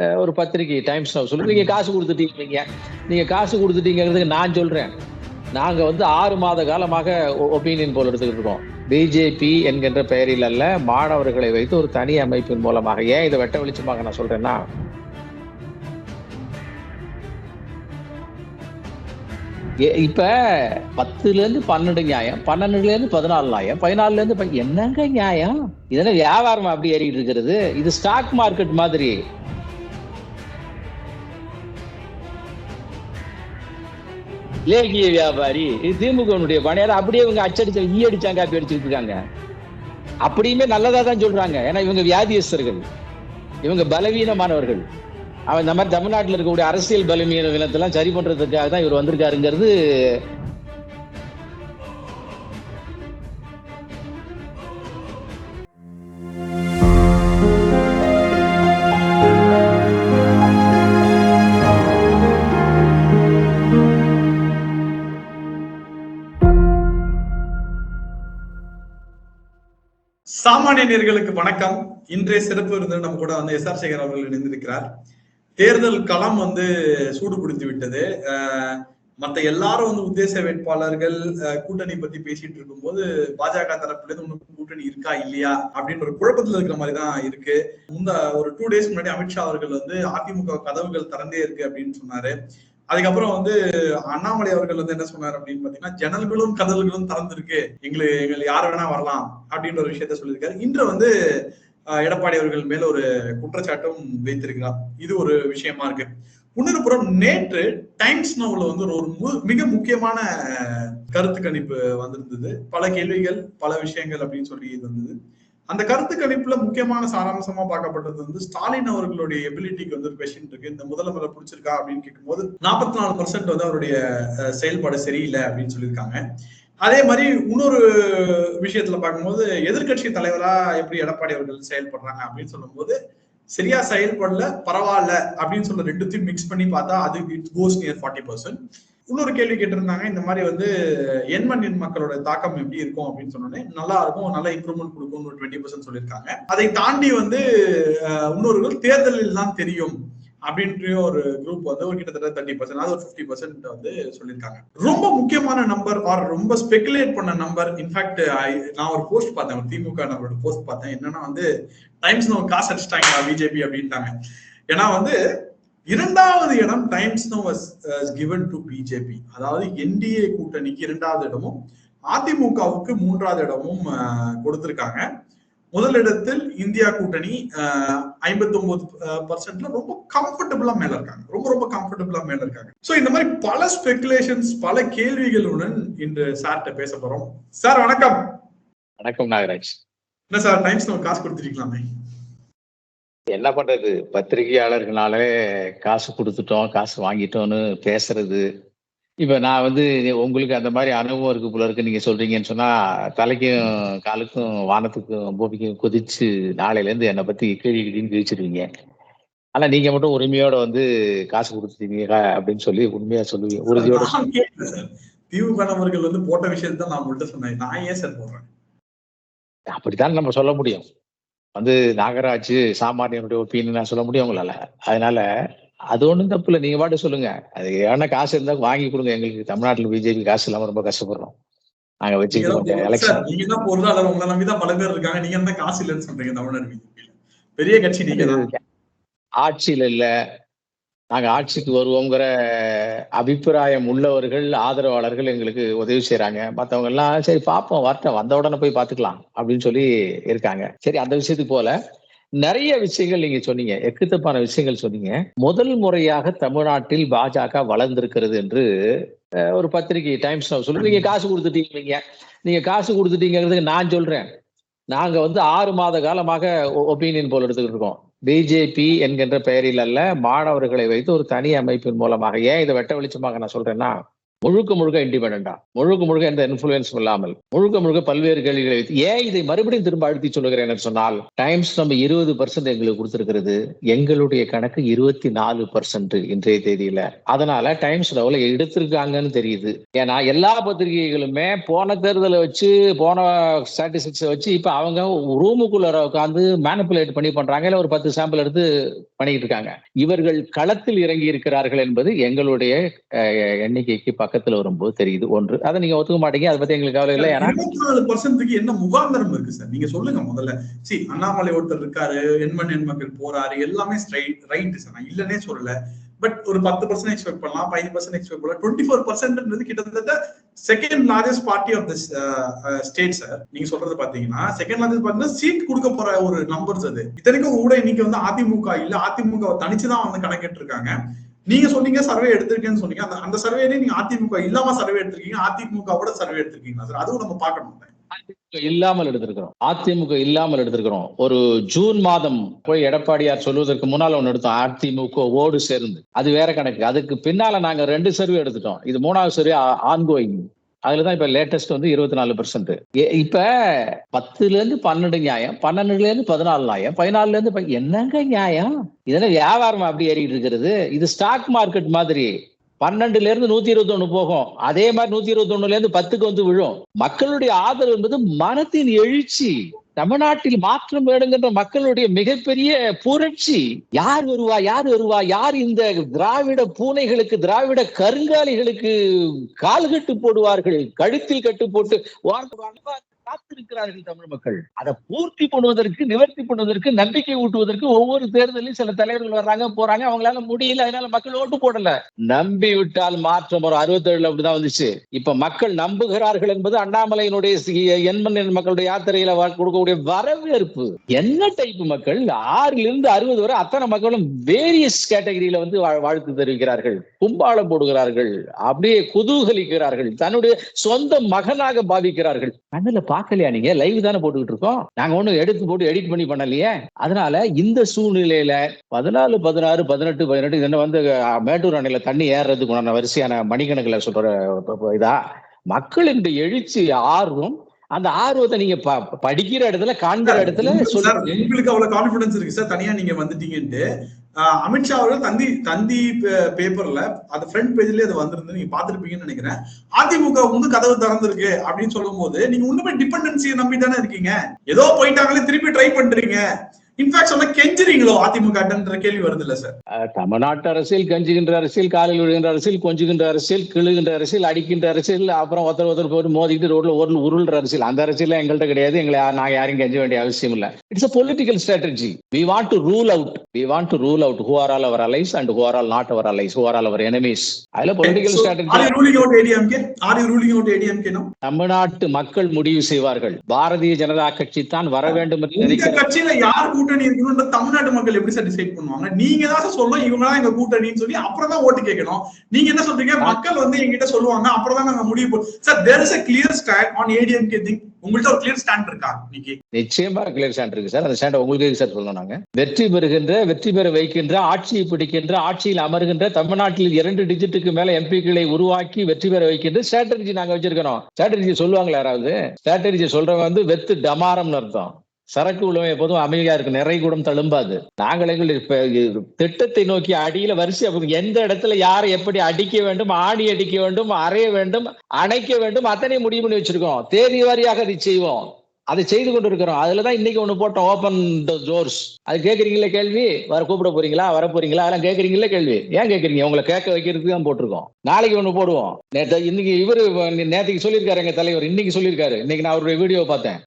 ஒரு பத்திரிகை டைம்ஸ் நான் சொல்லு. நீங்க காசு கொடுத்துட்டீங்க. நீங்க காசு கொடுத்துட்டீங்கிறதுக்கு நான் சொல்றேன். நாங்க வந்து ஆறு மாத காலமாக ஒப்பீனியன் போல் எடுத்துக்கிட்டு இருக்கோம். பிஜேபி என்கின்ற பெயரில் அல்ல மாணவர்களை வைத்து ஒரு தனி அமைப்பின் மூலமாக. ஏன் இதை வெட்ட வெளிச்சமாக நான் சொல்றேன்னா எ- இப்ப பத்துல இருந்து பன்னெண்டு நியாயம் பன்னெண்டுல இருந்து பதினாலு நியாயம் பதினாலுல இருந்து என்னங்க நியாயம்? இதெல்லாம் வியாபாரம் அப்படி ஏறிட்டு இருக்கிறது? இது ஸ்டாக் மார்க்கெட் மாதிரி. லேகிய வியாபாரி இது திமுகனுடைய பணியார் அப்படியே இவங்க அச்சடிச்ச ஈ அடிச்சாங்க காப்பி அடிச்சுட்டு இருக்காங்க. அப்படியுமே நல்லதா தான் சொல்றாங்க. ஏன்னா இவங்க வியாதியஸ்தர்கள். இவங்க பலவீனமானவர்கள். அவன் இந்த மாதிரி தமிழ்நாட்டில் இருக்கக்கூடிய அரசியல் பலவீன வினத்தெல்லாம் சரி பண்றதுக்காக தான் இவர் வந்திருக்காருங்கிறது சாமானியர்களுக்கு வணக்கம். இன்றைய சிறப்பு இருந்து நம்ம கூட வந்து எஸ் ஆர் சேகர் அவர்கள் இணைந்திருக்கிறார். தேர்தல் களம் வந்து சூடு பிடித்து விட்டது. மத்த எல்லாரும் வந்து உத்தேச வேட்பாளர்கள் அஹ் கூட்டணி பத்தி பேசிட்டு இருக்கும்போது பாஜக தரப்புல இருந்து உனக்கு கூட்டணி இருக்கா இல்லையா அப்படின்ற ஒரு குழப்பத்துல இருக்கிற மாதிரி தான் இருக்கு. முந்த ஒரு டூ டேஸ் முன்னாடி அமித்ஷா அவர்கள் வந்து அதிமுக கதவுகள் திறந்தே இருக்கு அப்படின்னு சொன்னாரு. அதுக்கப்புறம் வந்து அண்ணாமலை அவர்கள் வந்து என்ன சொன்னார் அப்படின்னு பாத்தீங்கன்னா ஜன்னல்களும் கதல்களும் திறந்திருக்கு. எங்களுக்கு எங்களுக்கு யார் வேணா வரலாம். அப்படின்ற ஒரு விஷயத்த சொல்லியிருக்காரு. இன்று வந்து எடப்பாடி அவர்கள் மேல ஒரு குற்றச்சாட்டும் வைத்திருக்கிறார். இது ஒரு விஷயமா இருக்கு. இன்னொரு புறம் நேற்று டைம்ஸ் நோவில் வந்து ஒரு ஒரு மு- மிக முக்கியமான கருத்து கணிப்பு வந்திருந்தது. பல கேள்விகள் பல விஷயங்கள் அப்படின்னு சொல்லி இது வந்தது. அந்த கருத்து கணிப்புல முக்கியமான சாராம்சமா பார்க்கப்பட்டது வந்து ஸ்டாலின் அவர்களுடைய எபிலிட்டிக்கு வந்து கொஸ்டின் இருக்கு. இந்த முதலமைச்சரை பிடிச்சிருக்கா அப்படின்னு கேட்கும்போது நாற்பத்தி நாலு பர்சன்ட் வந்து அவருடைய செயல்பாடு சரியில்லை அப்படின்னு சொல்லியிருக்காங்க. அதே மாதிரி இன்னொரு விஷயத்துல பார்க்கும்போது எதிர்க்கட்சி தலைவரா எப்படி எடப்பாடி அவர்கள் செயல்படுறாங்க அப்படின்னு சொல்லும்போது சரியா செயல்படல பரவாயில்ல அப்படின்னு சொல்ல ரெண்டுத்தையும் மிக்ஸ் பண்ணி பார்த்தா அது it goes near forty percent இன்னொரு கேள்வி கேட்டிருந்தாங்க இந்த மாதிரி வந்து எண்மண் எண் மக்களோட தாக்கம் எப்படி இருக்கும் அப்படின்னு சொன்னோன்னே நல்லா இருக்கும் நல்ல இம்ப்ரூவ்மெண்ட் கொடுக்கும் ஒரு டுவெண்ட்டி பர்சன்ட் சொல்லியிருக்காங்க. அதை தாண்டி வந்து அஹ், தேர்தலில் தான் தெரியும் அப்படின்ற ஒரு குரூப் வந்து ஒரு கிட்டத்தட்ட தேர்ட்டி பர்சன்ட் அது ஒரு ஃபிஃப்டி பர்சன்ட் வந்து சொல்லியிருக்காங்க. ரொம்ப முக்கியமான நம்பர் ஆர் ரொம்ப ஸ்பெகுலேட் பண்ண நம்பர் இன்ஃபேக்ட் நான் ஒரு போஸ்ட் பார்த்தேன் ஒரு திமுக நபரோட போஸ்ட் பார்த்தேன். என்னன்னா வந்து டைம்ஸ் நோ காசு அடிச்சிட்டாங்க பிஜேபி அப்படின்ட்டாங்க. ஏன்னா வந்து இரண்டாவது இடம் times no given to BJP அதாவது என்டிஏ கூட்டணிக்கு இரண்டாவது இடமும் அதிமுகவுக்கு மூன்றாவது இடமும் கொடுத்திருக்காங்க. முதலிடத்தில் இந்தியா கூட்டணி ஐம்பத்தி ஒன்பது பர்சன்ட்ல ரொம்ப கம்ஃபர்டபுளா மேல இருக்காங்க. ரொம்ப ரொம்ப கம்ஃபர்டபுளா மேல இருக்காங்க. சோ இந்த மாதிரி பல ஸ்பெகுலேஷன்ஸ் பல கேள்விகளுடன் இன்று சார்கிட்ட பேச போறோம். சார் வணக்கம். வணக்கம் நாகராஜ். என்ன சார் டைம்ஸ் நம்ம காசு கொடுத்துருக்கலாமே என்ன பண்றது? பத்திரிகையாளர்களாலே காசு கொடுத்துட்டோம் காசு வாங்கிட்டோம்னு பேசுறது. இப்ப நான் வந்து உங்களுக்கு அந்த மாதிரி அனுபவம் இருக்கு போல இருக்கு நீங்க சொல்றீங்கன்னு சொன்னா தலைக்கும் காலுக்கும் வானத்துக்கும் பூமிக்கும் கொதிச்சு நாளையில இருந்து என்னை பத்தி கேள்வி கிழின்னு கிழிச்சிருவீங்க ஆனா நீங்க மட்டும் உரிமையோட வந்து காசு கொடுத்துட்டீங்க அப்படின்னு சொல்லி உண்மையா சொல்லுவீங்க. உறுதியோட திமுக நபர்கள் வந்து போட்ட விஷயத்தை நான் உங்கள்கிட்ட சொன்னேன். நான் ஏன் சார் போடுறேன்? அப்படித்தான் நம்ம சொல்ல முடியும். வந்து நாகராஜ் சாமானியனுடைய ஒப்பீனியன் சொல்ல முடியும் உங்களால. அதனால அது ஒண்ணும் தப்பு இல்லை. நீங்க பாட்டு சொல்லுங்க. அது ஏன்னா காசு இருந்தா வாங்கி கொடுங்க. எங்களுக்கு தமிழ்நாட்டுல பிஜேபி காசு இல்லாம ரொம்ப கஷ்டப்படுறோம். நாங்க நீங்க வச்சுக்க தான் மாட்டோம் பொருள் எலெக்ஷன் நீங்க தான் பொருளாளர் உங்களை நம்பி தான் பல பேர் இருக்காங்க. நீங்க தான் காசு இல்லைன்னு சொல்றீங்க தமிழ்நாடு பிஜேபியில பெரிய கட்சி நீங்க ஆட்சியில இல்ல. நாங்கள் ஆட்சிக்கு வருவோங்கிற அபிப்பிராயம் உள்ளவர்கள் ஆதரவாளர்கள் எங்களுக்கு உதவி செய்கிறாங்க மற்றவங்கெல்லாம் சரி பார்ப்போம் வரட்டும் வந்த உடனே போய் பார்த்துக்கலாம் அப்படின்னு சொல்லி இருக்காங்க. சரி அந்த விஷயத்துக்கு போல நிறைய விஷயங்கள் நீங்க சொன்னீங்க. எக்குத்தப்பான விஷயங்கள் சொன்னீங்க. முதல் முறையாக தமிழ்நாட்டில் பாஜக வளர்ந்திருக்கிறது என்று ஒரு பத்திரிகை டைம்ஸ் நவ் நீங்க காசு கொடுத்துட்டீங்க நீங்க காசு கொடுத்துட்டீங்கிறதுக்கு நான் சொல்றேன். நாங்க வந்து ஆறு மாத காலமாக ஒப்பீனியன் போல் எடுத்துக்கிட்டு இருக்கோம். பிஜேபி என்கின்ற பெயரில் அல்ல மாணவர்களை வைத்து ஒரு தனி அமைப்பின் மூலமாக. ஏன் இதை வெட்ட வெளிச்சமாக நான் சொல்றேன்னா முழுக்க முழுக்க இண்டிபெண்டா முழுக்க முழுக்க எந்த இன்ஃபுளுன்ஸும் இல்லாமல்? முழுக்க முழுக்க பல்வேறு கேள்விகளை வைத்து ஏன் இதை மறுபடியும் திரும்ப அழுத்தி சொல்லுகிறேன் என்று சொன்னால் டைம்ஸ் நம்ம இருபது பர்சன்ட் எங்களுக்கு கொடுத்திருக்கிறது. எங்களுடைய கணக்கு இருபத்தி நாலு பர்சன்ட் இன்றைய தேதியில. அதனால டைம்ஸ் லெவல எடுத்திருக்காங்கன்னு தெரியுது. ஏன்னா எல்லா பத்திரிகைகளுமே போன தேர்தலை வச்சு போன ஸ்டாட்டிஸ்டிக்ஸை வச்சு இப்ப அவங்க ரூமுக்குள்ள உட்காந்து மேனிப்புலேட் பண்ணி பண்றாங்க. இல்ல ஒரு பத்து சாம்பிள் எடுத்து பண்ணிட்டு இருக்காங்க. இவர்கள் களத்தில் இறங்கி இருக்கிறார்கள் என்பது எங்களுடைய எண்ணிக்கைக்கு எண்ணிக்கைக்கு பக்கத்துல வரும்போது தெரியுது ஒன்று. அதை நீங்க ஒத்துக்க மாட்டீங்க அதை பத்தி எங்களுக்கு கவலை இல்லை. ஏன்னா என்ன முகாந்திரம் இருக்கு சார்? நீங்க சொல்லுங்க முதல்ல. சி அண்ணாமலை ஒருத்தர் இருக்காரு எண்மண் எண்மக்கள் போறாரு எல்லாமே ரைட் சார். நான் இல்லனே சொல்லல. பட் ஒரு பத்து பர்சன்ட் எக்ஸ்பெக்ட் பண்ணலாம் பதினஞ்சு பர்சன்ட் எக்ஸ்பெக்ட் பண்ணலாம். டுவெண்ட்டி ஃபோர் பர்சன்ட்ன்றது கிட்டத்தட்ட second largest party of this state sir. நீங்க சொல்றது பாத்தீங்கன்னா செகண்ட் லார்ஜஸ்ட் பார்த்தீங்கன்னா சீட் கொடுக்க போற ஒரு நம்பர்ஸ் அது. இத்தனைக்கும் கூட இன்னைக்கு வந்து அதிமுக இல்ல அதிமுக தனிச்சுதான் வந்து கணக்கிட்டு இருக்காங்க நீங்க சொன்னீங்க சர்வே எடுத்திருக்கேன்னு சொன்னீங்க. அந்த அந்த சர்வேலயே நீங்க அதிமுக இல்லாம சர்வே எடுத்திருக்கீங்க. அதிமுகவோட சர்வே எடுத்திருக்கீங்களா சார் அதுவும் நம்ம பார்க்கணும். இல்லாமல் எடுத்திருக்கிறோம். அதிமுக இல்லாமல் எடுத்திருக்கிறோம். ஒரு ஜூன் மாதம் போய் எடப்பாடியார் சொல்வதற்கு முன்னால ஒண்ணு எடுத்தோம். அதிமுக ஓடு சேர்ந்து. அது வேற கணக்கு. அதுக்கு பின்னால நாங்க ரெண்டு சர்வே எடுத்துட்டோம். இது மூணாவது சர்வே ஆன்கோயிங் அதுலதான் இப்ப லேட்டஸ்ட் வந்து இருபத்தி நாலு பெர்சென்ட் இப்ப பத்துல இருந்து பன்னெண்டு நியாயம் பன்னெண்டுல இருந்து பதினாலு நியாயம் பதினாலுல இருந்து என்னங்க நியாயம்? இதெல்லாம் வியாபாரம் அப்படி ஏறிட்டு இருக்கிறது? இது ஸ்டாக் மார்க்கெட் மாதிரி. பன்னெண்டுல இருந்து நூத்தி இருபத்தி ஒண்ணு போகும். அதே மாதிரி நூத்தி இருபத்தி ஒண்ணுல இருந்து பத்துக்கு வந்து விழும். மக்களுடைய ஆதரவு என்பது மனத்தின் எழுச்சி. தமிழ்நாட்டில் மாற்றம் வேணுங்கின்ற மக்களுடைய மிகப்பெரிய புரட்சி. யார் வருவா யார் வருவா யார் இந்த திராவிட பூனைகளுக்கு திராவிட கருங்காலிகளுக்கு கால் கட்டு போடுவார்கள் கழுத்தில் கட்டு போட்டு வாழ்ந்து காத்திருக்கிறார்கள் தமிழ் மக்கள். அதை பூர்த்தி பண்ணுவதற்கு நிவர்த்தி பண்ணுவதற்கு நம்பிக்கை ஊட்டுவதற்கு ஒவ்வொரு தேர்தலிலும் சில தலைவர்கள் வர்றாங்க போறாங்க. அவங்களால முடியல. அதனால மக்கள் ஓட்டு போடல. நம்பி விட்டால் மாற்றம் ஒரு அறுபத்தேழுல அப்படிதான் வந்துச்சு. இப்ப மக்கள் நம்புகிறார்கள் என்பது அண்ணாமலையினுடைய எண்மன் மக்களுடைய யாத்திரையில கொடுக்கக்கூடிய வரவேற்பு. என்ன டைப் மக்கள்? ஆறுல இருந்து அறுபது வரை அத்தனை மக்களும் வேரியஸ் கேட்டகரியில வந்து வாழ்த்து தெரிவிக்கிறார்கள். கும்பாளம் போடுகிறார்கள். அப்படியே குதூகலிக்கிறார்கள். தன்னுடைய சொந்த மகனாக பாவிக்கிறார்கள். கண்ணில் பாக்கலையா நீங்க? லைவ் தானே போட்டுக்கிட்டு இருக்கோம். நாங்க ஒண்ணும் எடுத்து போட்டு எடிட் பண்ணி பண்ணலையே. அதனால இந்த சூழ்நிலையில பதினாலு பதினாறு பதினெட்டு பதினெட்டு இது என்ன வந்து மேட்டூர் அணையில தண்ணி ஏறுறதுக்கு வரிசையான மணிக்கணக்கில் சொல்ற இதா? மக்களினுடைய எழுச்சி ஆர்வம் அந்த ஆர்வத்தை நீங்க படிக்கிற இடத்துல காண்கிற இடத்துல உங்களுக்கு அவ்வளவு கான்பிடன்ஸ் இருக்கு சார். தனியா நீங்க வந்துட்டீங்கன்ட்டு. அமித்ஷா அவர்கள் தந்தி தந்தி பேப்பர்ல அது ஃப்ரண்ட் பேஜ்லயே அது வந்திருந்து நீங்க பாத்துருப்பீங்கன்னு நினைக்கிறேன். அதிமுக வந்து கதவு திறந்திருக்கு அப்படின்னு சொல்லும் போது நீங்க ஒண்ணுமே டிபெண்டன்சியை நம்பி தானே இருக்கீங்க? ஏதோ போயிட்டாங்களே திருப்பி ட்ரை பண்றீங்க. இன்ஃபேக்ட் சொன்னா கெஞ்சுறீங்களோ அதிமுகன்ற கேள்வி வருது இல்ல சார் தமிழ்நாட்டு அரசியல் கஞ்சுகின்ற அரசியல் காலில் விழுகின்ற அரசியல் கொஞ்சுகின்ற அரசியல் கிழுகின்ற அரசியல் அடிக்கின்ற அரசியல் அப்புறம் ஒருத்தர் ஒருத்தர் போட்டு மோதிக்கிட்டு ரோட்ல ஒரு உருள்ற அரசியல். அந்த அரசியல் எங்கள்கிட்ட கிடையாது. எங்களை நாங்க யாரையும் கெஞ்ச வேண்டிய அவசியம் இல்ல. It's strategy. We want to rule out. We want to rule out who are all our allies and who are all not our allies who are all our enemies. அதுல ADMK now? தமிழ்நாட்டு மக்கள் முடிவு செய்வார்கள். பாரதிய ஜனதா கட்சி தான் வர வேண்டும் என்று யார் கூட்டணி இருக்கணும்ன்ற தமிழ்நாட்டு மக்கள் எப்படி சார் டிசைட் பண்ணுவாங்க? நீங்க தான் சொல்லணும் இவங்க தான் எங்க கூட்டணின்னு சொல்லி அப்புறம் தான் ஓட்டு கேட்கணும். நீங்க என்ன சொல்றீங்க? மக்கள் வந்து எங்கிட்ட சொல்லுவாங்க அப்புறம் தான் நாங்க முடிவு sir there is a clear stand on ADMK think உங்கள்ட்ட ஒரு கிளியர் ஸ்டாண்ட் இருக்கா இன்னைக்கு? நிச்சயமா கிளியர் ஸ்டாண்ட் இருக்கு சார் அந்த ஸ்டாண்ட் உங்களுக்கு சார் சொல்லணும் நாங்க. வெற்றி பெறுகின்ற வெற்றி பெற வைக்கின்ற ஆட்சியை பிடிக்கின்ற ஆட்சியில் அமர்கின்ற தமிழ்நாட்டில் இரண்டு டிஜிட்டுக்கு மேல எம்பிக்களை உருவாக்கி வெற்றி பெற வைக்கின்ற ஸ்ட்ராட்டஜி நாங்க வச்சிருக்கிறோம் ஸ்ட்ராட்டஜி சொல்லுவாங்களா யாராவது? ஸ்ட்ராட்டஜி சொல்றவங்க வந்து வெத்து டமாரம்னு அர்த்தம். சரக்கு உலகம் எப்போதும் அமைதியா இருக்கு நிறை கூடம் தழும்பாது. நாங்கள் எங்கள் திட்டத்தை நோக்கி அடியில வரிசை எந்த இடத்துல யாரை எப்படி அடிக்க வேண்டும் ஆணி அடிக்க வேண்டும் அறைய வேண்டும் அணைக்க வேண்டும் அத்தனை முடிவு பண்ணி வச்சிருக்கோம். தேதி வாரியாக அதை செய்வோம். அதை செய்து கொண்டு இருக்கிறோம் அதுலதான் இன்னைக்கு ஒண்ணு போட்டோம். ஓபன் த ஜோர்ஸ் அது கேக்குறீங்களா கேள்வி? வர கூப்பிட போறீங்களா? வர போறீங்களா? அதெல்லாம் கேக்குறீங்களா கேள்வி. ஏன் கேக்குறீங்க? உங்களை கேட்க வைக்கிறதுக்கு தான் போட்டிருக்கோம். நாளைக்கு ஒண்ணு போடுவோம். நேத்து இன்னைக்கு இவரு நேற்றுக்கு சொல்லியிருக்காரு எங்க தலைவர். இன்னைக்கு சொல்லியிருக்காரு. இன்னைக்கு நான் அவருடைய வீடியோ பார்த்தேன்.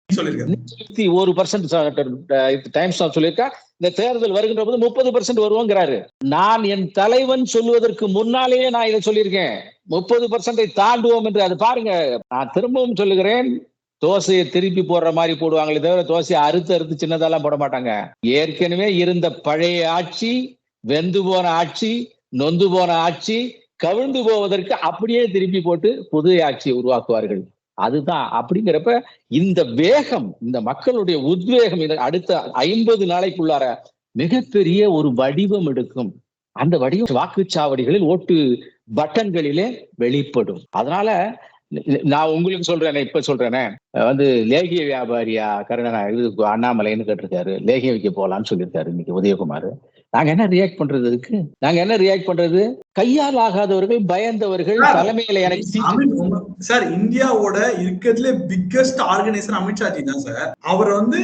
ஒரு பர்சன்ட் டைம்ஸ் நான் சொல்லியிருக்கா. இந்த தேர்தல் வருகின்ற போது முப்பது பர்சன்ட் வருவோங்கிறாரு. நான் என் தலைவன் சொல்லுவதற்கு முன்னாலேயே நான் இதை சொல்லியிருக்கேன். முப்பது பர்சன்டை தாண்டுவோம் என்று அது பாருங்க. நான் திரும்பவும் சொல்லுகிறேன். தோசையை திருப்பி போடுற மாதிரி போடுவாங்களே தவிர தோசையை அறுத்து அறுத்து சின்னதெல்லாம் போட மாட்டாங்க. ஏற்கனவே இருந்த பழைய ஆட்சி வெந்து போன ஆட்சி நொந்து போன ஆட்சி கவிழ்ந்து போவதற்கு அப்படியே திருப்பி போட்டு புது ஆட்சியை உருவாக்குவார்கள். அதுதான். அப்படிங்கிறப்ப இந்த வேகம் இந்த மக்களுடைய உத்வேகம் அடுத்த ஐம்பது நாளைக்குள்ளார மிகப்பெரிய ஒரு வடிவம் எடுக்கும். அந்த வடிவம் வாக்குச்சாவடிகளில் ஓட்டு பட்டன்களிலே வெளிப்படும். அதனால நான் உங்களுக்கு சொல்றேனே இப்ப சொல்றேனே. வந்து லேகிய வியாபாரியா கருணா இது அண்ணாமலைன்னு கேட்டிருக்காரு. லேகியம் வைக்க போலான்னு சொல்லியிருக்காரு இன்னைக்கு உதயகுமார். நாங்க என்ன ரியாக்ட் பண்றது அதுக்கு நாங்க என்ன ரியாக்ட் பண்றது? கையால் ஆகாதவர்கள் பயந்தவர்கள் தலைமையில எனக்கு சார் இந்தியாவோட இருக்கிறதுல பிக்கஸ்ட் ஆர்கனைசர் அமித்ஷாஜி தான் சார். அவர் வந்து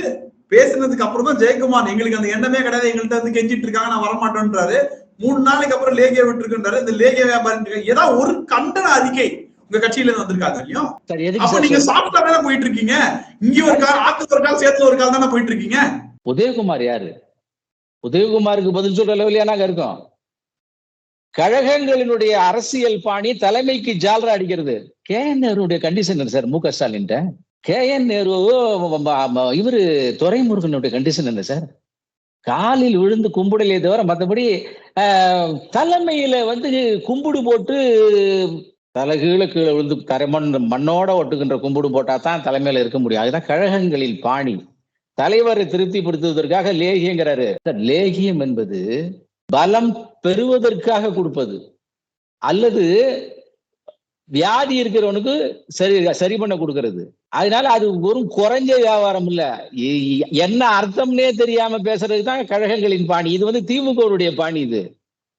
பேசுனதுக்கு அப்புறம் தான் ஜெயக்குமார் எங்களுக்கு அந்த எண்ணமே கிடையாது எங்கள்கிட்ட வந்து கெஞ்சிட்டு இருக்காங்க நான் வரமாட்டேன்றாரு. மூணு நாளைக்கு அப்புறம் லேகிய விட்டுருக்குன்றாரு. இந்த லேகிய வியாபாரம் ஏதாவது ஒரு கண்டன அறிக்கை உங்க கட்சியில இருந்து வந்திருக்காங்க இல்லையா? அப்ப நீங்க சாப்பிட்டா தானே போயிட்டு இருக்கீங்க. இங்க ஒரு கால் ஆத்துல ஒரு கால் சேத்துல ஒரு கால் தானே போயிட்டு இருக்கீங்க? உதயகுமார் யாரு? உதயகுமாருக்கு பதில் சொல்ற லெவலியா நாங்க இருக்கோம்? கழகங்களினுடைய அரசியல் பாணி தலைமைக்கு ஜால்ரா அடிக்கிறது. கே என் நேருடைய கண்டிஷன் என்ன சார்? மு க ஸ்டாலின் கே என் நேரு இவரு துரைமுருகனுடைய கண்டிஷன் என்ன சார்? காலில் விழுந்து கும்பிடலையே தவிர மற்றபடி தலைமையில வந்து கும்பிடு போட்டு தலைகீழ கீழே விழுந்து கரைமண் மண்ணோட ஒட்டுகின்ற கும்பிடு போட்டா தான் தலைமையில இருக்க முடியும். அதுதான் கழகங்களில் பாணி. தலைவரை திருப்திப்படுத்துவதற்காக லேகியங்கிறாரு லேகியம் என்பது பலம் பெறுவதற்காக கொடுப்பது. அல்லது வியாதி இருக்கிறவனுக்கு சரி சரி பண்ண கொடுக்கறது. அதனால அது ஒரு குறைஞ்ச வியாபாரம் இல்ல. என்ன அர்த்தம்னே தெரியாம பேசுறதுக்கு தான் கழகங்களின் பாணி. இது வந்து திமுகவுடைய பாணி இது.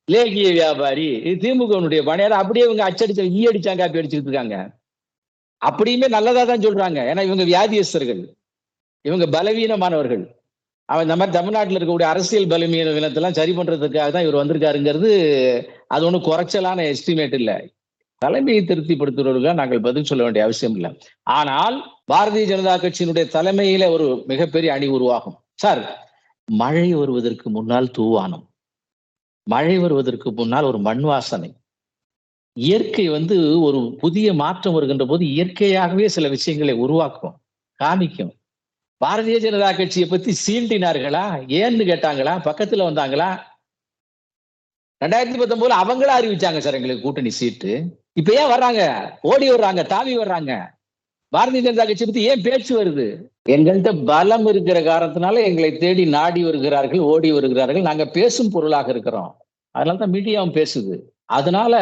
லேகிய வியாபாரி இது திமுகவுடைய அப்படியே இவங்க அச்சடிச்ச ஈ அடிச்சாங்க காப்பி அடிச்சுட்டு இருக்காங்க. அப்படியுமே நல்லதா தான் சொல்றாங்க. ஏன்னா இவங்க வியாதியஸ்தர்கள். இவங்க பலவீனமானவர்கள். அவன் இந்த மாதிரி தமிழ்நாட்டில் இருக்கக்கூடிய அரசியல் பலவீன வினத்தெல்லாம் சரி பண்றதுக்காக தான் இவர் வந்திருக்காருங்கிறது அது ஒன்றும் குறைச்சலான எஸ்டிமேட் இல்லை. தலைமையை திருப்திப்படுத்துவதற்காக நாங்கள் பதில் சொல்ல வேண்டிய அவசியம் இல்லை. ஆனால் பாரதிய ஜனதா கட்சியினுடைய தலைமையில ஒரு மிகப்பெரிய அணி உருவாகும். சார் மழை வருவதற்கு முன்னால் தூவானம். மழை வருவதற்கு முன்னால் ஒரு மண் வாசனை. இயற்கை வந்து ஒரு புதிய மாற்றம் வருகின்ற போது இயற்கையாகவே சில விஷயங்களை உருவாக்கும் காமிக்கும். பாரதிய ஜனதா கட்சியை பத்தி சீண்டினார்களா? ஏன்னு கேட்டாங்களா? பக்கத்துல வந்தாங்களா? ரெண்டாயிரத்தி பத்தொன்பதுல அவங்களா அறிவிச்சாங்க சார் எங்களுக்கு கூட்டணி சீட்டு. இப்ப ஏன் வர்றாங்க? ஓடி வர்றாங்க தாவி வர்றாங்க. பாரதிய ஜனதா கட்சி பத்தி ஏன் பேச்சு வருது? எங்கள்கிட்ட பலம் இருக்கிற காரணத்தினால எங்களை தேடி நாடி வருகிறார்கள் ஓடி வருகிறார்கள். நாங்க பேசும் பொருளாக இருக்கிறோம். அதனால தான் மீடியாவும் பேசுது. அதனால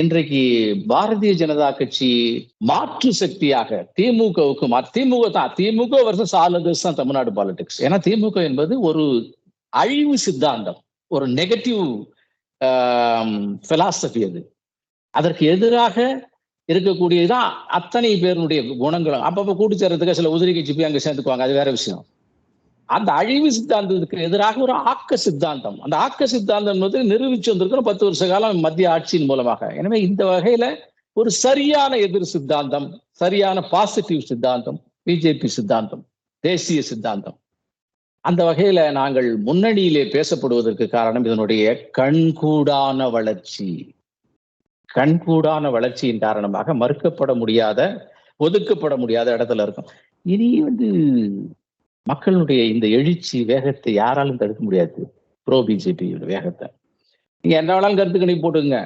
இன்றைக்கு பாரதிய ஜனதா கட்சி மாற்று சக்தியாக திமுகவுக்கு திமுக தான் திமுக வருஷம் ஆளுநர்ஸ் தான் தமிழ்நாடு பாலிடிக்ஸ் ஏன்னா திமுக என்பது ஒரு அழிவு சித்தாந்தம் ஒரு நெகட்டிவ் பிலாசபி அது. அதற்கு எதிராக இருக்கக்கூடியதுதான் அத்தனை பேருடைய குணங்களும். அப்பப்போ கூட்டு சேர்றதுக்கு சில உதிரி கட்சி போய் அங்கே சேர்ந்துக்குவாங்க. அது வேற விஷயம். அந்த அழிவு சித்தாந்தத்துக்கு எதிராக ஒரு ஆக்க சித்தாந்தம். அந்த ஆக்க சித்தாந்தம் வந்து நிரூபிச்சு வந்திருக்கணும் பத்து வருஷ காலம் மத்திய ஆட்சியின் மூலமாக. எனவே இந்த வகையில ஒரு சரியான எதிர் சித்தாந்தம் சரியான பாசிட்டிவ் சித்தாந்தம் பிஜேபி சித்தாந்தம் தேசிய சித்தாந்தம். அந்த வகையில நாங்கள் முன்னணியிலே பேசப்படுவதற்கு காரணம் இதனுடைய கண்கூடான வளர்ச்சி. கண்கூடான வளர்ச்சியின் காரணமாக மறுக்கப்பட முடியாத ஒதுக்கப்பட முடியாத இடத்துல இருக்கும். இனி வந்து மக்களுடைய இந்த எழுச்சி வேகத்தை யாராலும் தடுக்க முடியாது. ப்ரோ பிஜேபியோட வேகத்தை. நீங்க என்ன வேணாலும் கருத்து கணிப்பு போட்டுங்க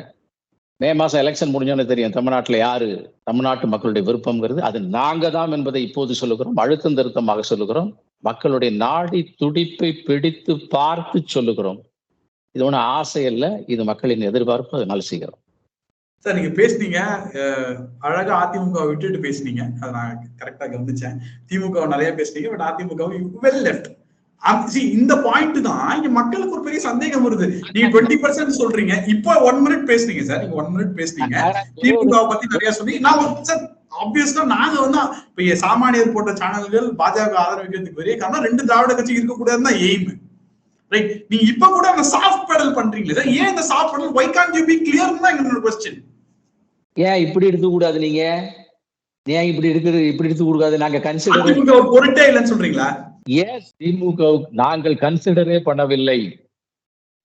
மே மாசம் எலெக்ஷன் முடிஞ்சோன்னு தெரியும் தமிழ்நாட்டுல யாரு தமிழ்நாட்டு மக்களுடைய விருப்பம்ங்கிறது. அது நாங்க தான் என்பதை இப்போது சொல்லுகிறோம் அழுத்தம் திருத்தமாக சொல்லுகிறோம். மக்களுடைய நாடி துடிப்பை பிடித்து பார்த்து சொல்லுகிறோம். இது ஒண்ணு ஆசை அல்ல இது மக்களின் எதிர்பார்ப்பு அதனால செய்கிறோம். சார் நீங்க பேசுனீங்க. அழகா அதிமுக விட்டுட்டு பேசுனீங்க. அதை நான் கரெக்டா கவனிச்சேன். திமுக நிறைய பேசுனீங்க பட் அதிமுக வெல் லெஃப்ட் இந்த பாயிண்ட் தான் இங்க மக்களுக்கு ஒரு பெரிய சந்தேகம் வருது. நீங்க டுவெண்ட்டி பர்சன்ட் சொல்றீங்க. இப்போ ஒன் மினிட் பேசுனீங்க சார். நீங்க ஒன் மினிட் பேசுனீங்க. திமுக பத்தி நிறைய சொன்னீங்க. நான் சார் ஆப்வியஸ்லா நாங்க வந்து இப்ப சாமானியர் போட்ட சேனல்கள் பாஜக ஆதரவிக்கிறதுக்கு பெரிய காரணம் ரெண்டு திராவிட கட்சி இருக்கக்கூடாதுன்னு தான் எய்ம் ரைட் நீங்க இப்ப கூட அந்த சாஃப்ட் பெடல் பண்றீங்களே சார். ஏன் இந்த soft pedal why can you be clear தான் எங்களோட கொஸ்டின் ஏன் இப்படி எடுத்து கூடாது நீங்க? ஏன் இப்படி எடுக்கிறது இப்படி எடுத்து கூடாது நாங்க கன்சிடர் பொருட்டே இல்லைன்னு சொல்றீங்களா? எஸ் திமுக நாங்கள் கன்சிடரே பண்ணவில்லை.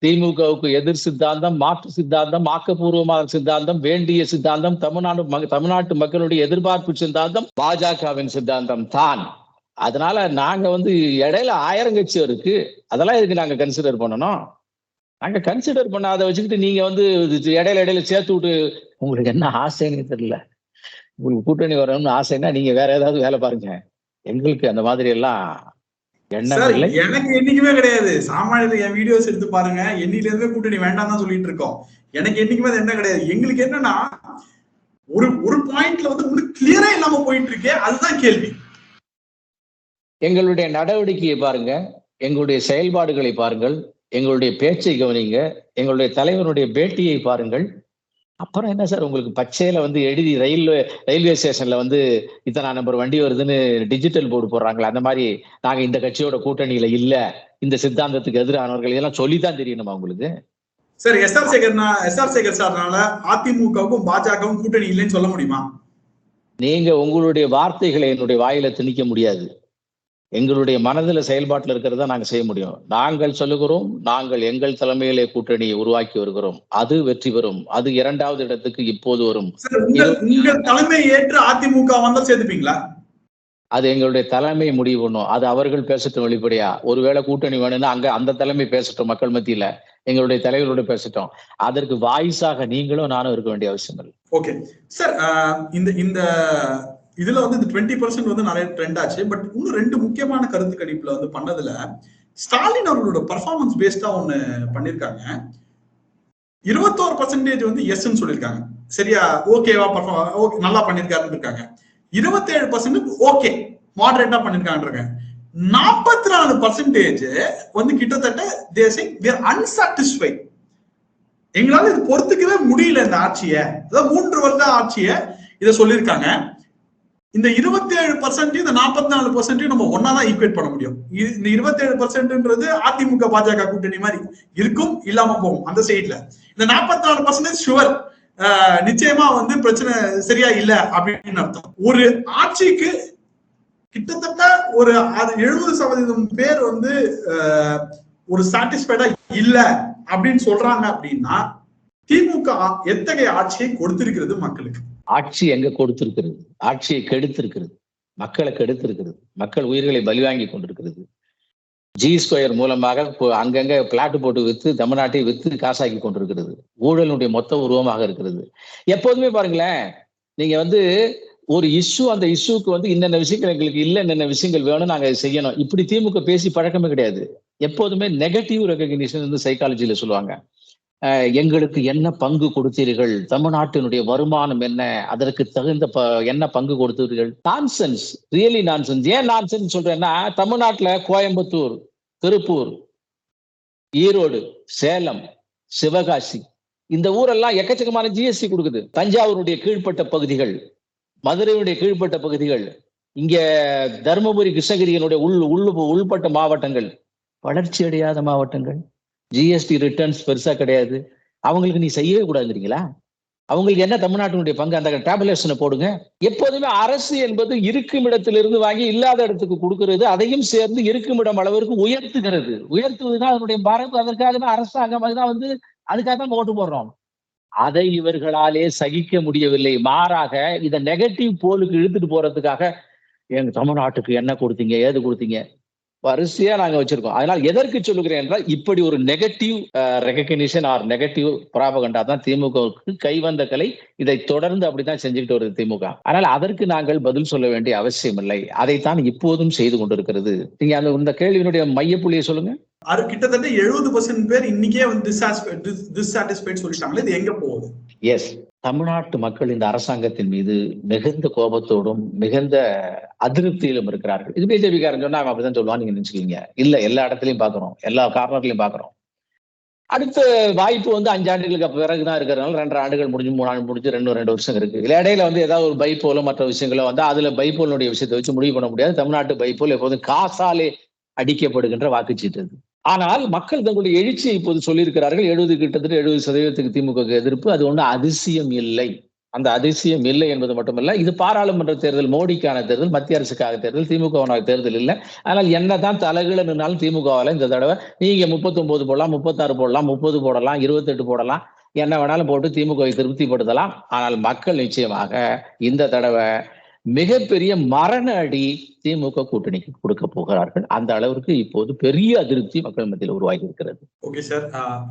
திமுகவுக்கு எதிர் சித்தாந்தம் மாற்று சித்தாந்தம் ஆக்கப்பூர்வமான சித்தாந்தம் வேண்டிய சித்தாந்தம் தமிழ்நாடு தமிழ்நாட்டு மக்களுடைய எதிர்பார்ப்பு சித்தாந்தம் பாஜகவின் சித்தாந்தம் தான். அதனால நாங்க வந்து இடையில ஆயிரம் கட்சி இருக்கு. அதெல்லாம் இதுக்கு நாங்க கன்சிடர் பண்ணணும்? நாங்க கன்சிடர் பண்ணாத வச்சுக்கிட்டு நீங்க வந்து இடையில இடையில சேர்த்து விட்டு உங்களுக்கு என்ன ஆசைன்னு தெரியல. உங்களுக்கு கூட்டணி வரணும்னு ஆசைன்னா நீங்க வேற ஏதாவது வேலை பாருங்க. எங்களுக்கு அந்த மாதிரி எல்லாம் எனக்கு என்னைக்குமே கிடையாது. சாமானியர் என் வீடியோஸ் எடுத்து பாருங்க. என்னையில இருந்து கூட்டணி வேண்டாம் தான் சொல்லிட்டு இருக்கோம். எனக்கு என்னைக்குமே அது என்ன கிடையாது. எங்களுக்கு என்னன்னா ஒரு ஒரு பாயிண்ட்ல வந்து உங்களுக்கு கிளியரா இல்லாம போயிட்டு இருக்கே அதுதான் கேள்வி. எங்களுடைய நடவடிக்கையை பாருங்க. எங்களுடைய செயல்பாடுகளை பாருங்கள். எங்களுடைய பேச்சை கவனிங்க. எங்களுடைய தலைவருடைய பேட்டியை பாருங்கள். அப்புறம் என்ன சார் உங்களுக்கு பச்சையில வந்து எழுதி ரயில்வே ரயில்வே ஸ்டேஷன்ல வந்து இத்தனை நம்பர் வண்டி வருதுன்னு டிஜிட்டல் போர்டு போடுறாங்களே அந்த மாதிரி நாங்க இந்த கட்சியோட கூட்டணியில இல்ல. இந்த சித்தாந்தத்துக்கு எதிரானவர்கள் இதெல்லாம் சொல்லித்தான் தெரியணுமா உங்களுக்கு? சார் எஸ் ஆர் சேகர்னா எஸ் ஆர் சேகர் சார்னால அதிமுகவுக்கும் பாஜகவும் கூட்டணி இல்லைன்னு சொல்ல முடியுமா? நீங்க உங்களுடைய வார்த்தைகளை என்னுடைய வாயில திணிக்க முடியாது. எங்களுடைய மனதுல செயல்பாட்டில் இருக்கிறத நாங்க செய்ய முடியும். நாங்கள் சொல்லுகிறோம் நாங்கள் எங்கள் தலைமையிலே கூட்டணியை உருவாக்கி வருகிறோம். அது வெற்றி பெறும். அது இரண்டாவது இடத்துக்கு இப்போது வரும். தலைமை ஏற்று அதிமுக வந்தா சேர்த்துப்பீங்களா அது எங்களுடைய தலைமை முடிவு பண்ணும் அது அவர்கள் பேசட்டும் வெளிப்படையா. ஒருவேளை கூட்டணி வேணும்னா அங்க அந்த தலைமை பேசட்டும் மக்கள் மத்தியில. எங்களுடைய தலைவரோட பேசட்டும். அதற்கு வாய்ஸாக நீங்களும் நானும் இருக்க வேண்டிய அவசியம் இல்லை. ஓகே சார் இந்த இந்த இதுல வந்து இந்த டுவெண்ட்டி பர்சன்ட் வந்து நிறைய ட்ரெண்ட் ஆச்சு. பட் இன்னும் ரெண்டு முக்கியமான கருத்து கணிப்புல வந்து பண்ணதுல ஸ்டாலின் அவர்களோட பர்ஃபார்மன்ஸ் பேஸ்டா ஒண்ணு பண்ணிருக்காங்க. இருபத்தோரு பர்சன்டேஜ் வந்து எஸ்ன்னு சொல்லியிருக்காங்க சரியா? ஓகேவா பர்ஃபார்ம் ஓகே நல்லா பண்ணிருக்காருன்னு இருக்காங்க. இருபத்தேழு பர்சன்ட் ஓகே மாடரேட்டா பண்ணிருக்காங்க நாற்பத்தி நாலு பர்சன்டேஜ் வந்து கிட்டத்தட்ட தேசிங் அன்சாட்டிஸ்ஃபை எங்களால இது பொறுத்துக்கவே முடியல இந்த ஆட்சியை. அதாவது மூன்று வருட ஆட்சியை இதை சொல்லியிருக்காங்க இந்த இருபத்தி ஏழு பர்சன்ட் இந்த நாற்பத்தி நாலு பர்சன்டையும் நம்ம ஒன்னாதான் ஈக்குவேட் பண்ண முடியும். இந்த இருபத்தி ஏழு பர்சன்ட்ன்றது அதிமுக பாஜக கூட்டணி மாதிரி இருக்கும் இல்லாம போகும் அந்த சைட்ல இந்த நாற்பத்தி நாலு பர்சன்டேஜ் ஷுவர் நிச்சயமா வந்து பிரச்சனை சரியா இல்ல அப்படின்னு அர்த்தம். ஒரு ஆட்சிக்கு கிட்டத்தட்ட ஒரு எழுபது சதவீதம் பேர் வந்து ஒரு சாட்டிஸ்பைடா இல்ல அப்படின்னு சொல்றாங்க அப்படின்னா திமுக எத்தகைய ஆட்சியை கொடுத்திருக்கிறது மக்களுக்கு? ஆட்சி எங்க கொடுத்திருக்கிறது? ஆட்சியை கெடுத்திருக்கிறது. மக்களை கெடுத்திருக்கிறது. மக்கள் உயிர்களை பலிவாங்கி கொண்டிருக்கிறது. ஜி ஸ்கொயர் மூலமாக அங்கங்க பிளாட் போட்டு வித்து தமிழ்நாட்டை வித்து காசாக்கி கொண்டிருக்கிறது. ஊழலுடைய மொத்த உருவமாக இருக்கிறது. எப்போதுமே பாருங்களேன் நீங்க வந்து ஒரு இஷ்யூ அந்த இஷ்யூக்கு வந்து இன்னென்ன விஷயங்கள் எங்களுக்கு இல்லை என்னென்ன விஷயங்கள் வேணும் நாங்க செய்யணும். இப்படி திமுக பேசி பழக்கமே கிடையாது. எப்போதுமே நெகட்டிவ் ரெகக்னிஷன் வந்து சைக்காலஜியில் சொல்லுவாங்க. எங்களுக்கு என்ன பங்கு கொடுத்தீர்கள்? தமிழ்நாட்டினுடைய வருமானம் என்ன? அதற்கு தகுந்த ப என்ன பங்கு கொடுத்தீர்கள்? நான்சென்ஸ் ரியலி நான்சென்ஸ் ஏன் நான்சென்ஸ் சொல்றேன்னா தமிழ்நாட்டில் கோயம்புத்தூர் திருப்பூர் ஈரோடு சேலம் சிவகாசி இந்த ஊரெல்லாம் எக்கச்சக்கமான ஜிஎஸ்டி கொடுக்குது. தஞ்சாவூருடைய கீழ்ப்பட்ட பகுதிகள் மதுரையுடைய கீழ்ப்பட்ட பகுதிகள் இங்க தருமபுரி கிருஷ்ணகிரியினுடைய உள் உள் உள்பட்ட மாவட்டங்கள் வளர்ச்சி அடையாத மாவட்டங்கள். ஜிஎஸ்டி ரிட்டர்ன்ஸ் பெருசா கிடையாது. அவங்களுக்கு நீ செய்யவே கூடாதுங்கிறீங்களா? அவங்களுக்கு என்ன தமிழ்நாட்டினுடைய பங்கு? அந்த டேபுலேஷனை போடுங்க. எப்போதுமே அரசு என்பது இருக்கும் இடத்திலிருந்து வாங்கி இல்லாத இடத்துக்கு கொடுக்கிறது அதையும் சேர்ந்து இருக்கும் இடம் அளவிற்கு உயர்த்துகிறது. உயர்த்துவதுதான் அதனுடைய மரபு. அதற்காக தான் அரசாங்கம் அதுதான் வந்து அதுக்காக தான் ஓட்டு போடுறோம். அதை இவர்களாலே சகிக்க முடியவில்லை. மாறாக இதை நெகட்டிவ் போலுக்கு இழுத்துட்டு போறதுக்காக எங்க தமிழ்நாட்டுக்கு என்ன கொடுத்தீங்க? ஏது கொடுத்தீங்க? வரிசையா நாங்க வச்சிருக்கோம். அதனால் எதற்கு சொல்லுகிறேன் என்றால் இப்படி ஒரு negative recognition or negative propaganda தான் திமுகவுக்கு கைவந்த கலை. இதை தொடர்ந்து அப்படித்தான் செஞ்சுக்கிட்டு வருது திமுக. ஆனால் அதற்கு நாங்கள் பதில் சொல்ல வேண்டிய அவசியம் இல்லை. அதைத்தான் இப்போதும் செய்து கொண்டிருக்கிறது. நீங்க அந்த இந்த கேள்வியினுடைய மையப்புள்ளியை சொல்லுங்க. அது கிட்டத்தட்ட எழுபது பர்சன்ட் பேர் இன்னைக்கே வந்து டிஸ்சாட்டிஸ்பைட் சொல்லிட்டாங்களே இது எங்க போகுது? எஸ் தமிழ்நாட்டு மக்கள் இந்த அரசாங்கத்தின் மீது மிகுந்த கோபத்தோடும் மிகுந்த அதிருப்தியிலும் இருக்கிறார்கள். இது பிஜேபிக்காரன் சொன்னா அவன் அப்படிதான் சொல்லுவான் நீங்க நினைச்சுக்கீங்க இல்ல எல்லா இடத்துலயும் பாக்குறோம் எல்லா கார்னர்லயும் பாக்குறோம் அடுத்த வாய்ப்பு வந்து அஞ்சு ஆண்டுகளுக்கு பிறகுதான் இருக்கிறதுனால ரெண்டு ஆண்டுகள் முடிஞ்சு மூணு ஆண்டு முடிஞ்சு ரெண்டு ரெண்டு வருஷம் இருக்கு. இல்ல இடையில வந்து ஏதாவது ஒரு பைப்போலோ மற்ற விஷயங்களோ வந்து அதுல பைப்போலுடைய விஷயத்தை வச்சு முடிவு பண்ண முடியாது. தமிழ்நாட்டு பைப்போல் எப்போதும் காசாலே அடிக்கப்படுகின்ற வாக்குச்சீட்டு ஆனால் மக்கள் தங்களுடைய எழுச்சியை இப்போது சொல்லியிருக்கிறார்கள். எழுபது கிட்டத்தட்ட எழுபது சதவீதத்துக்கு திமுக எதிர்ப்பு. அது ஒன்றும் அதிசயம் இல்லை. அந்த அதிசயம் இல்லை என்பது மட்டுமல்ல இது பாராளுமன்ற தேர்தல் மோடிக்கான தேர்தல் மத்திய அரசுக்காக தேர்தல் திமுக தேர்தல் இல்லை. ஆனால் என்னதான் தலைகீழ நின்னாலும் திமுகவால இந்த தடவை நீங்க முப்பத்தொன்பது போடலாம் முப்பத்தாறு போடலாம் முப்பது போடலாம் இருபத்தெட்டு போடலாம் என்ன வேணாலும் போட்டு திமுகவை திருப்திப்படுத்தலாம். ஆனால் மக்கள் நிச்சயமாக இந்த தடவை மிகப்பெரிய மரண அடி திமுக கூட்டணிக்கு கொடுக்க போகிறார்கள். அந்த அளவிற்கு இப்போது பெரிய அதிருப்தி மக்கள் மத்தியில் உருவாகி இருக்கிறது ஓகே சார்.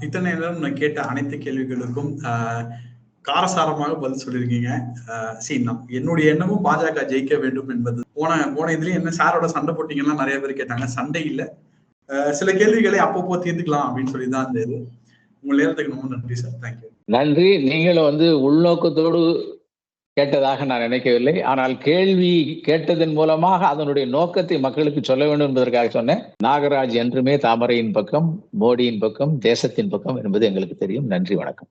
இத்தனை நேரம் நான் கேட்ட அனைத்து கேள்விகளுக்கும் காரசாரமாக பதில் சொல்லியிருக்கீங்க. சி நம் என்னுடைய எண்ணமும் பாஜக ஜெயிக்க வேண்டும் என்பது. போன போன இதுலயும் என்ன சாரோட சண்டை போட்டீங்கன்னா நிறைய பேர் கேட்டாங்க. சண்டை இல்ல. சில கேள்விகளை அப்பப்போ தீர்த்துக்கலாம் அப்படின்னு சொல்லி தான் இந்த இது. உங்க நேரத்துக்கு ரொம்ப நன்றி சார். தேங்க்யூ நன்றி. நீங்களும் வந்து உள்நோக்கத்தோடு கேட்டதாக நான் நினைக்கவில்லை. ஆனால் கேள்வி கேட்டதன் மூலமாக அதனுடைய நோக்கத்தை மக்களுக்கு சொல்ல வேண்டும் என்பதற்காக சொன்னேன். நாகராஜ் என்றுமே தாமரையின் பக்கம் மோடியின் பக்கம் தேசத்தின் பக்கம் என்பது எங்களுக்கு தெரியும். நன்றி வணக்கம்.